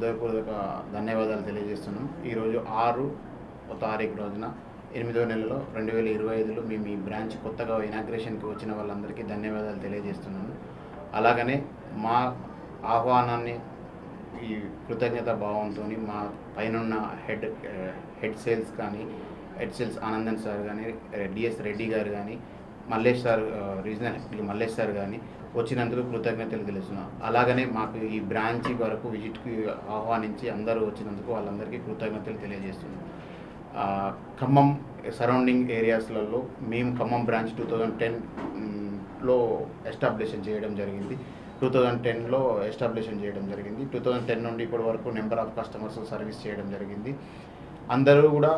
హృదయపూర్వక ధన్యవాదాలు తెలియజేస్తున్నాం. ఈరోజు ఆరు తారీఖు రోజున ఎనిమిదో నెలలో రెండు వేల ఇరవై ఐదులో మేము ఈ బ్రాంచ్ కొత్తగా ఇనాగ్రేషన్కి వచ్చిన వాళ్ళందరికీ ధన్యవాదాలు తెలియజేస్తున్నాను అలాగనే మా ఆహ్వానాన్ని ఈ కృతజ్ఞత భావంతో మా పైనున్న హెడ్ హెడ్ సేల్స్ కానీ హెడ్ సేల్స్ ఆనందన్ సార్ కానీ డిఎస్ రెడ్డి గారు కానీ Mallesh sir regional Mallesh sir కానీ వచ్చినందుకు కృతజ్ఞతలు తెలుస్తున్నాం అలాగనే మాకు ఈ బ్రాంచ్ వరకు విజిట్కి ఆహ్వానించి అందరూ వచ్చినందుకు వాళ్ళందరికీ కృతజ్ఞతలు తెలియజేస్తున్నాం. ఖమ్మం సరౌండింగ్ ఏరియాస్లలో మేము ఖమ్మం బ్రాంచ్ టూ థౌజండ్ టెన్లో ఎస్టాబ్లిషన్ చేయడం జరిగింది. టూ థౌజండ్ టెన్లో ఎస్టాబ్లిషన్ చేయడం జరిగింది. టూ థౌజండ్ టెన్ నుండి ఇప్పటి వరకు నెంబర్ ఆఫ్ కస్టమర్స్ సర్వీస్ చేయడం జరిగింది. అందరూ కూడా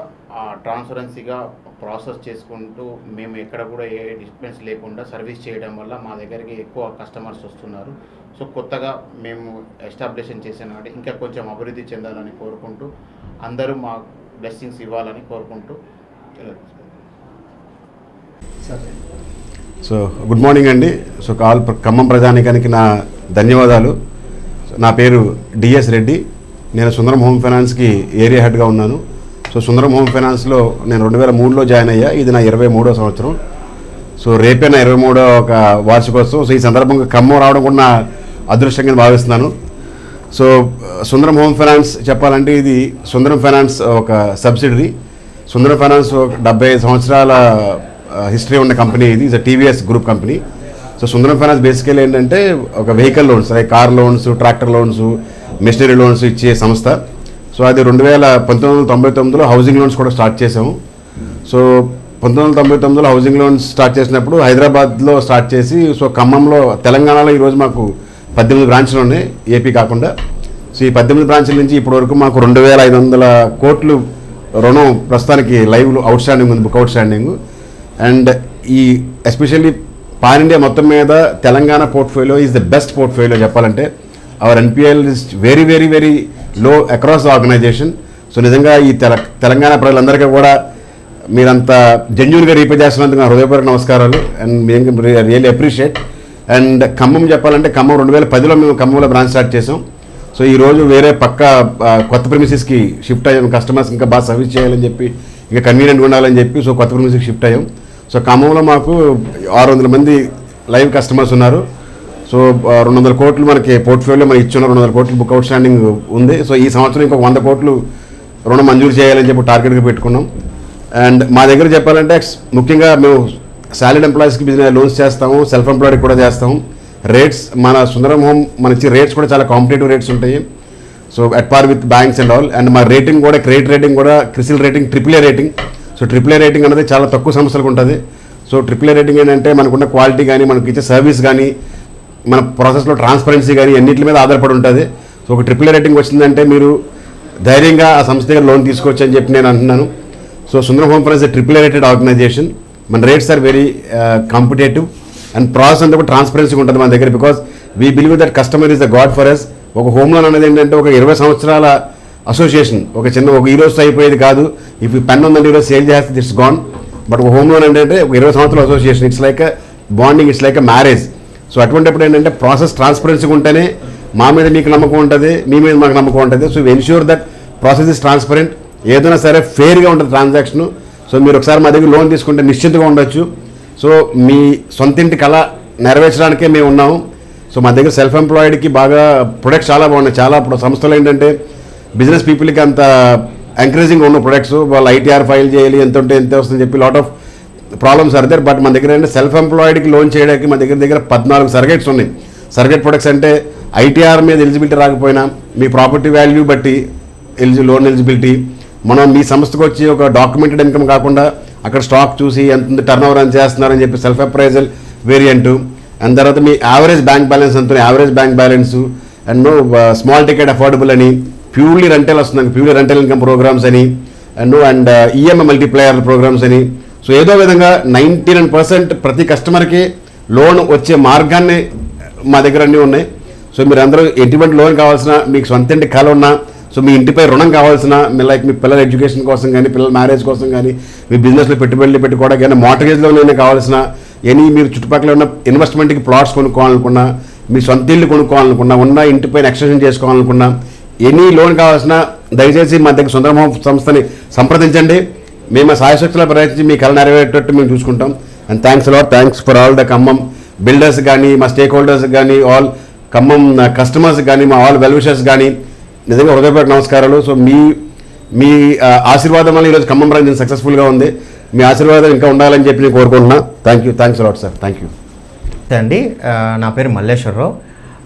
ట్రాన్స్పరెన్సీగా ప్రాసెస్ చేసుకుంటూ మేము ఎక్కడ కూడా ఏ డిస్టర్బెన్స్ లేకుండా సర్వీస్ చేయడం వల్ల మా దగ్గరికి ఎక్కువ కస్టమర్స్ వస్తున్నారు. సో కొత్తగా మేము ఎస్టాబ్లిషన్ చేసిన నాటి ఇంకా కొంచెం అభివృద్ధి చెందాలని కోరుకుంటూ అందరూ మా బ్లెస్సింగ్స్ ఇవ్వాలని కోరుకుంటూ సో గుడ్ మార్నింగ్ అండి. సో కాల్ ఖమ్మం ప్రజానికానికి నా ధన్యవాదాలు. నా పేరు డిఎస్ రెడ్డి. నేను సుందరం హోమ్ ఫైనాన్స్కి ఏరియా హెడ్గా ఉన్నాను. సో సుందరం హోమ్ ఫైనాన్స్లో నేను రెండు వేల మూడులో జాయిన్ అయ్యా. ఇది నా ఇరవై మూడో సంవత్సరం. సో రేపే నా ఇరవై మూడో ఒక వార్షికోత్సవం. సో ఈ సందర్భంగా ఖమ్మం రావడం కూడా నా అదృష్టంగా భావిస్తున్నాను. సో సుందరం హోమ్ ఫైనాన్స్ చెప్పాలంటే ఇది సుందరం ఫైనాన్స్ ఒక సబ్సిడరీ. సుందరం ఫైనాన్స్ ఒక డెబ్బై సంవత్సరాల హిస్టరీ ఉన్న కంపెనీ ఇది. Is TVS group company so Sundaram finance basically ఏంటంటే ఒక వెహికల్ లోన్స్ అదే car loans tractor loans machinery loans ఇచ్చే సంస్థ. సో అది రెండు వేల పంతొమ్మిది వందల తొంభై తొమ్మిదిలో హౌసింగ్ లోన్స్ కూడా స్టార్ట్ చేసాము సో పంతొమ్మిది వందల తొంభై తొమ్మిదిలో హౌసింగ్ లోన్స్ స్టార్ట్ చేసినప్పుడు హైదరాబాద్లో స్టార్ట్ చేసి సో ఖమ్మంలో తెలంగాణలో ఈరోజు మాకు పద్దెనిమిది బ్రాంచ్లు ఉన్నాయి ఏపీ కాకుండా. సో ఈ పద్దెనిమిది బ్రాంచ్ల నుంచి ఇప్పటి వరకు మాకు రెండు వేల ఐదు వందల కోట్లు రుణం ప్రస్తుతానికి లైవ్లో అవుట్ స్టాండింగ్ ఉంది బుక్ అవుట్ స్టాండింగ్ అండ్ ఈ ఎస్పెషల్లీ పాన్ ఇండియా మొత్తం మీద Telangana portfolio is the best portfolio చెప్పాలంటే. Our NPL is very very very low across the organization so నిజంగా ఈ తెల తెలంగాణ ప్రజలందరికీ కూడా మీరంతా జెన్యున్గా రీపే చేస్తున్నందుకు నా హృదయపూర్వక నమస్కారాలు. అండ్ మేము రియల్లీ అప్రిషియేట్ అండ్ ఖమ్మం చెప్పాలంటే ఖమ్మం రెండు వేల పదిలో మేము ఖమ్మంలో బ్రాంచ్ స్టార్ట్ చేసాం సో ఈ రోజు వేరే పక్క కొత్త ప్రిమిసెస్కి షిఫ్ట్ అయ్యాం. కస్టమర్స్ ఇంకా బాగా సర్వీస్ చేయాలని చెప్పి ఇంకా కన్వీనియంట్గా ఉండాలని చెప్పి సో కొత్త ప్రిమిసెస్కి షిఫ్ట్ అయ్యాం. సో ఖమ్మంలో మాకు ఆరు వందల మంది లైవ్ కస్టమర్స్ ఉన్నారు. సో రెండు వందల కోట్లు మనకి పోర్ట్ఫోలియో మనకి ఇచ్చిన రెండు వందల కోట్లు బుక్ అవుట్ స్టాండింగ్ ఉంది. సో ఈ సంవత్సరం ఇంకొక వంద కోట్లు రుణం మంజూరు చేయాలని చెప్పి టార్గెట్గా పెట్టుకున్నాం. అండ్ మా దగ్గర చెప్పాలంటే ముఖ్యంగా మేము సాలిడ్ ఎంప్లాయీస్కి బిజినెస్ లోన్స్ చేస్తాము సెల్ఫ్ ఎంప్లాయిడ్ కూడా చేస్తాము రేట్స్ మన సుందరం హోమ్ మన ఇచ్చే రేట్స్ కూడా చాలా కాంపిటేటివ్ రేట్స్ ఉంటాయి. So at par with banks and all and మా రేటింగ్ కూడా క్రెడిట్ రేటింగ్ కూడా CRISIL rating triple A rating. So triple A rating అనేది చాలా తక్కువ సంస్థలకు ఉంటుంది. సో ట్రిపుల్ ఏ రేటింగ్ ఏంటంటే మనకున్న క్వాలిటీ కానీ మనకి ఇచ్చే సర్వీస్ కానీ మన ప్రాసెస్లో ట్రాన్స్పరెన్సీ కానీ అన్నింటి మీద ఆధారపడి ఉంటుంది. సో ఒక ట్రిపుల్ రేటింగ్ వచ్చిందంటే మీరు ధైర్యంగా ఆ సంస్థ దగ్గర లోన్ తీసుకోవచ్చు అని చెప్పి నేను అంటున్నాను. So Sundaram home finance triple rated organization మన rates are very competitive and process అంతా కూడా ట్రాన్స్పరెన్సీ ఉంటుంది మన దగ్గర because we believe that customer is the god for us ఒక హోమ్ లోన్ అనేది ఏంటంటే ఒక ఇరవై సంవత్సరాల అసోసియేషన్ ఒక చిన్న ఒక ఈ రోజు అయిపోయేది కాదు. ఇఫ్ పెన్ ఉందంటే ఈరోజు సేల్ చేస్తే ఇట్స్ గాన్ బట్ ఒక హోమ్ లోన్ ఏంటంటే ఒక ఇరవై సంవత్సరాల association it's like bonding it's like marriage so అటువంటిప్పుడు ఏంటంటే ప్రాసెస్ ట్రాన్స్పరెన్సీగా ఉంటేనే మా మీద మీకు నమ్మకం ఉంటుంది మీ మీద మాకు నమ్మకం ఉంటుంది. So ensure that process is transparent ఏదైనా సరే ఫెయిర్గా ఉంటుంది ట్రాన్సాక్షన్ సో మీరు ఒకసారి మా దగ్గర లోన్ తీసుకుంటే నిశ్చింతగా ఉండొచ్చు. సో మీ సొంత ఇంటి కళ నెరవేర్చడానికే మేము ఉన్నాము. సో మా దగ్గర సెల్ఫ్ ఎంప్లాయిడ్కి బాగా ప్రొడక్ట్స్ చాలా బాగున్నాయి. చాలా సంస్థలు ఏంటంటే బిజినెస్ పీపుల్కి అంత ఎంకరేజింగ్ ఉన్న ప్రొడక్ట్స్ వాళ్ళు ఐటీఆర్ ఫైల్ చేయాలి ఎంత ఉంటే ఎంత వస్తుందని చెప్పి lot of problems are there but మన దగ్గర ఏంటంటే సెల్ఫ్ ఎంప్లాయిడ్కి లోన్ చేయడానికి మన దగ్గర దగ్గర పద్నాలుగు సర్గేట్స్ ఉన్నాయి. సర్గేట్ ప్రొడక్ట్స్ అంటే ఐటీఆర్ మీద ఎలిజిబిలిటీ రాకపోయినా మీ ప్రాపర్టీ వాల్యూ బట్టి ఎలిజి లోన్ ఎలిజిబిలిటీ మనం మీ సంస్థకు వచ్చి ఒక డాక్యుమెంటెడ్ ఇన్కమ్ కాకుండా అక్కడ స్టాక్ చూసి ఎంత టర్న్ ఓవర్ అని చేస్తున్నారని చెప్పి సెల్ఫ్ అప్రైజల్ వేరియంట్ అండ్ తర్వాత మీ యావరేజ్ బ్యాంక్ బ్యాలెన్స్ ఎంత average bank balance and no small ticket affordable అని ప్యూర్లీ రెంటల్ వస్తుంది ప్యూర్లీ రెంటల్ ఇన్కమ్ ప్రోగ్రామ్స్ అని and and EMI multiplayer programs అని సో ఏదో విధంగా నైంటీ నైన్ పర్సెంట్ ప్రతి కస్టమర్కి లోన్ వచ్చే మార్గాన్ని మా దగ్గర అన్నీ ఉన్నాయి. సో మీరు అందరూ ఎటువంటి లోన్ కావాల్సిన మీకు సొంత ఇంటి కళ ఉన్నా సో మీ ఇంటిపై రుణం కావాల్సిన మీ లైక్ మీ పిల్లల ఎడ్యుకేషన్ కోసం కానీ పిల్లల మ్యారేజ్ కోసం కానీ మీ బిజినెస్లో పెట్టుబడులు పెట్టుకోవడానికి కానీ మోటగేజ్ లోన్ కావాల్సిన ఎనీ మీరు చుట్టుపక్కల ఉన్న ఇన్వెస్ట్మెంట్కి ప్లాట్స్ కొనుక్కోవాలనుకున్నా మీ సొంత ఇల్లు కొనుక్కోవాలనుకున్నా ఉన్న ఇంటిపైన ఎక్స్టెన్షన్ చేసుకోవాలనుకున్నా ఎనీ లోన్ కావాల్సిన దయచేసి మా దగ్గర సుందరం సంస్థని సంప్రదించండి. మేము సాయశక్తుల ప్రయత్నించి మీ కళ నెరవేరేటట్టు మేము చూసుకుంటాం. And thanks lot thanks for all the Khammam builders కానీ మా స్టేక్ హోల్డర్స్ కానీ ఆల్ ఖమ్మం uh, కస్టమర్స్ కానీ మా ఆల్ వెల్విషర్స్ కానీ నిజంగా హృదయపూర్వక నమస్కారాలు. సో మీ మీ uh, ఆశీర్వాదం వల్ల ఈరోజు ఖమ్మం బ్రాంచ్ సక్సెస్ఫుల్గా ఉంది. మీ ఆశీర్వాదం ఇంకా ఉండాలని చెప్పి నేను కోరుకుంటున్నా. Thank you thanks lot sir thank you అండి. Uh, నా పేరు మల్లేశ్వరరావు.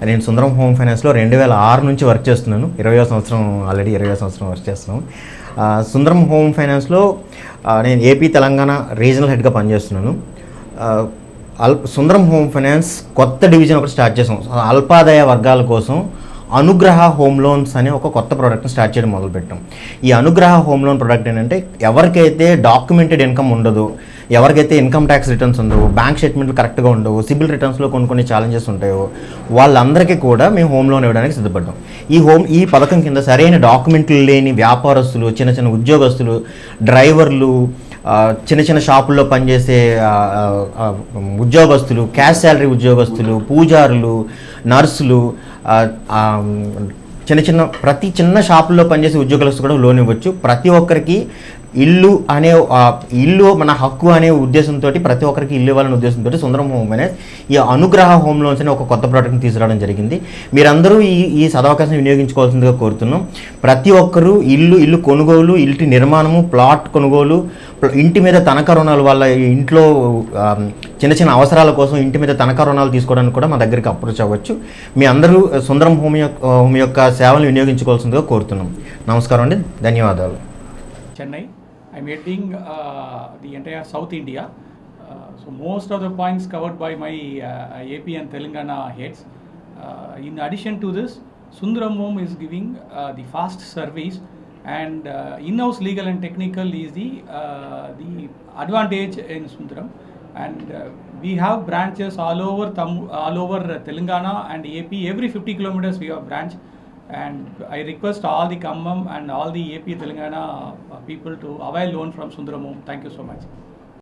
నేను సుందరం హోమ్ ఫైనాన్స్లో రెండు వేల ఆరు నుంచి వర్క్ చేస్తున్నాను. ఇరవై సంవత్సరం ఆల్రెడీ ఇరవై సంవత్సరం వర్క్ చేస్తున్నాను. సుందరం హోమ్ ఫైనాన్స్లో నేను ఏపీ తెలంగాణ రీజనల్ హెడ్గా పనిచేస్తున్నాను. అల్ సుందరం హోమ్ ఫైనాన్స్ కొత్త డివిజన్ ఒకటి స్టార్ట్ చేసాం. అల్పాదాయ వర్గాల కోసం అనుగ్రహ హోమ్ లోన్స్ అనే ఒక కొత్త ప్రోడక్ట్ని స్టార్ట్ చేయడం మొదలుపెట్టాం. ఈ అనుగ్రహ హోమ్ లోన్ ప్రోడక్ట్ ఏంటంటే ఎవరికైతే డాక్యుమెంటెడ్ ఇన్కమ్ ఉండదు ఎవరికైతే ఇన్కమ్ ట్యాక్స్ రిటర్న్స్ ఉండవు బ్యాంక్ స్టేట్మెంట్లు కరెక్ట్గా ఉండవు సిబిల్ రిటర్న్స్లో కొన్ని కొన్ని ఛాలెంజెస్ ఉంటాయో వాళ్ళందరికీ కూడా మేము హోమ్ లోన్ ఇవ్వడానికి సిద్ధపడ్డాం. ఈ హోమ్ ఈ పథకం కింద సరైన డాక్యుమెంట్లు లేని వ్యాపారస్తులు చిన్న చిన్న ఉద్యోగస్తులు డ్రైవర్లు చిన్న చిన్న షాపుల్లో పనిచేసే ఉద్యోగస్తులు క్యాష్ శాలరీ ఉద్యోగస్తులు పూజారులు నర్సులు చిన్న చిన్న ప్రతి చిన్న షాపుల్లో పనిచేసే ఉద్యోగులకు కూడా లోన్ ఇవ్వచ్చు. ప్రతి ఒక్కరికి ఇల్లు అనే ఇల్లు మన హక్కు అనే ఉద్దేశంతో ప్రతి ఒక్కరికి ఇల్లు ఇవ్వాలనే ఉద్దేశంతో సుందరం హోమ్ ఫైనాన్స్ ఈ అనుగ్రహ హోమ్ లోన్స్ అనే ఒక కొత్త ప్రోడక్ట్ని తీసుకురావడం జరిగింది. మీరందరూ ఈ ఈ సదవకాశం వినియోగించుకోవాల్సిందిగా కోరుతున్నాం. ప్రతి ఒక్కరూ ఇల్లు ఇల్లు కొనుగోలు ఇంటి నిర్మాణము ప్లాట్ కొనుగోలు ఇంటి మీద తనఖా రుణాలు వాళ్ళ ఇంట్లో చిన్న చిన్న అవసరాల కోసం ఇంటి మీద తనఖా రుణాలు తీసుకోవడానికి కూడా మా దగ్గరికి అప్రోచ్ అవ్వచ్చు. మీ అందరూ సుందరం హోమ్ యొక్క హోమ్ యొక్క సేవలు వినియోగించుకోవాల్సిందిగా కోరుతున్నాం. నమస్కారం అండి. ధన్యవాదాలు. Chennai. I'm heading uh, the entire South India. Uh, so most of the points covered by my uh, AP and Telangana heads. Uh, in addition to this, Sundaram Home is giving uh, the fast service and uh, in-house legal and technical is the the advantage in Sundaram. And we have branches all over Tam- all over Telangana and AP. Every 50 kilometers we have branch. And I request all the Kammam and all the AP Telangana people to avail loan from Sundaram Thank you so much.